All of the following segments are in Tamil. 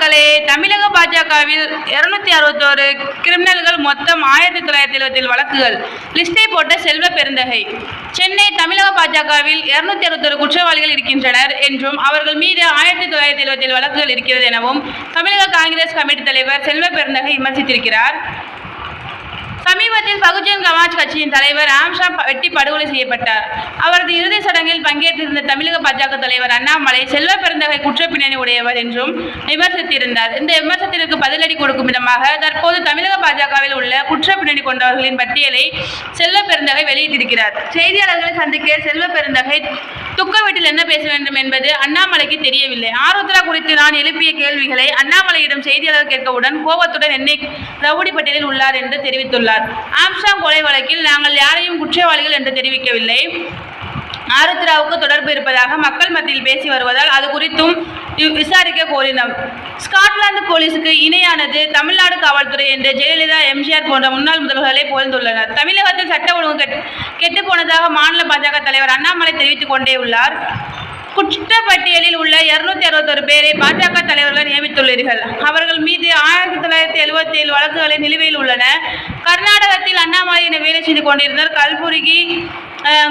மக்களே தமிழக பாஜகவில் இருநூத்தி அறுபத்தோரு கிரிமினல்கள் மொத்தம் ஆயிரத்தி தொள்ளாயிரத்தி எழுபத்தில் வழக்குகள். லிஸ்டை போட்ட செல்வ பெருந்தகை. சென்னை தமிழக பாஜகவில் இருநூத்தி அறுபத்தொரு குற்றவாளிகள் இருக்கின்றனர் என்றும் அவர்கள் மீது ஆயிரத்தி தொள்ளாயிரத்தி எழுபத்தில் வழக்குகள் இருக்கிறது எனவும் தமிழக காங்கிரஸ் கமிட்டி தலைவர் செல்வ பெருந்தகை விமர்சித்திருக்கிறார். சமீபத்தில் பகுஜன் சமாஜ் கட்சியின் தலைவர் ஆம்ஷா வெட்டி படுகொலை செய்யப்பட்டார். அவரது இறுதி சடங்கில் பங்கேற்றிருந்த தமிழக பாஜக தலைவர் அண்ணாமலை செல்வ பிறந்தகை குற்றப்பின்னணி உடையவர் என்றும் விமர்சித்திருந்தார். இந்த விமர்சனத்திற்கு பதிலடி கொடுக்கும் விதமாக தற்போது தமிழக பாஜகவில் உள்ள குற்றப்பின்னணி கொண்டவர்களின் பட்டியலை செல்வ பெருந்தகை வெளியிட்டிருக்கிறார். செய்தியாளர்களை சந்திக்க செல்வ பெருந்தகை துக்க வீட்டில் என்ன பேச வேண்டும் என்பது அண்ணாமலைக்கு தெரியவில்லை. ஆருத்ரா குறித்து நான் எழுப்பிய கேள்விகளை அண்ணாமலையிடம் செய்தியாளர் கேட்கவுடன் கோபத்துடன் என்னை ரவுடி பட்டியலில் உள்ளார் என்று தெரிவித்துள்ளார். ஆம்சாங் கொலை வழக்கில் நாங்கள் யாரையும் குற்றவாளிகள் என்று தெரிவிக்கவில்லை. ஆருத்ராவுக்கு தொடர்பு இருப்பதாக மக்கள் மத்தியில் பேசி வருவதால் அது குறித்தும் விசாரிக்க கோரினோம். ஸ்காட்லாந்து போலீசுக்கு இணையானது தமிழ்நாடு காவல்துறை என்று ஜெயலலிதா எம்ஜிஆர் போன்ற முன்னாள் முதல்வர்களை புகழ்ந்துள்ளனர். தமிழகத்தில் சட்ட ஒழுங்கு கெட் போனதாக மாநில பாஜக தலைவர் அண்ணாமலை தெரிவித்துக் கொண்டே உள்ளார். பட்டியலில் உள்ள இருநூத்தி அறுபத்தொரு பேரை பாஜக தலைவர்கள் நியமித்துள்ளீர்கள். அவர்கள் மீது ஆயிரத்தி தொள்ளாயிரத்தி எழுபத்தி ஏழு வழக்குகளை நிலுவையில் உள்ளன. கர்நாடகத்தில் அண்ணாமலை என வேலை செய்து கொண்டிருந்தார். கல்புர்கி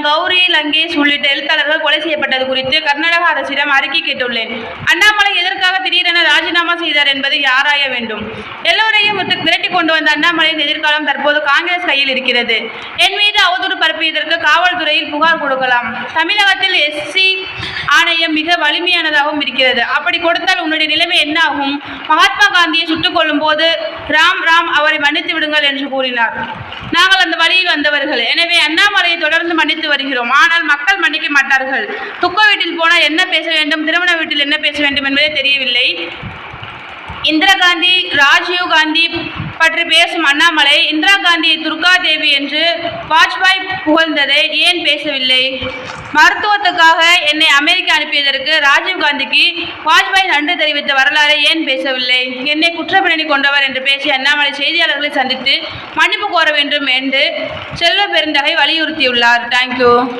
கௌரி லங்கேஷ் உள்ளிட்ட எழுத்தாளர்கள் கொலை செய்யப்பட்டது குறித்து கர்நாடக அரசிடம் அறிக்கை கேட்டுள்ளேன். அண்ணாமலை எதற்காக திடீரென ராஜினாமா செய்தார் என்பதை ஆராய வேண்டும்? எல்லோரையும் விட்டு- விரட்டி கொண்டு வந்த அண்ணாமலையின் எதிர்காலம் தற்போது காங்கிரஸ் கையில் இருக்கிறது. என் மீது அவதூறு பரப்பியதற்கு காவல்துறையில் புகார் கொடுக்கலாம். தமிழகத்தில் எஸ்சி ஆணையம் மிக வலிமையானதாகவும் இருக்கிறது. அப்படி கொடுத்தால் உன்னுடைய நிலைமை என்ன ஆகும் மகாத்மா காந்தியை சுட்டுக் கொள்ளும் போது ராம் ராம் அவரை மன்னித்து விடுங்கள் என்று கூறினார். நாங்கள் அந்த வழியில் வந்தவர்கள். எனவே அண்ணாமலையை தொடர்ந்து மன்னித்து வருகிறோம். ஆனால் மக்கள் மன்னிக்க மாட்டார்கள். துக்க வீட்டில் போனால் என்ன பேச வேண்டும்? திருமண வீட்டில் என்ன பேச வேண்டும் என்பதே தெரியவில்லை. இந்திரா காந்தி ராஜீவ் காந்தி பற்றி பேசும் அண்ணாமலை இந்திரா காந்தியை துர்கா தேவி என்று வாஜ்பாய் புகழ்ந்ததை ஏன் பேசவில்லை? மருத்துவத்துக்காக என்னை அமெரிக்கா அனுப்பியதற்கு ராஜீவ் காந்திக்கு வாஜ்பாய் நன்றி தெரிவித்த வரலாறை ஏன் பேசவில்லை? என்னை குற்றப்பின்னணி கொண்டவர் என்று பேசிய அண்ணாமலை செய்தியாளர்களை சந்தித்து மன்னிப்பு கோர வேண்டும் என்று செல்வ பெருந்தகை வலியுறுத்தியுள்ளார். தேங்க்யூ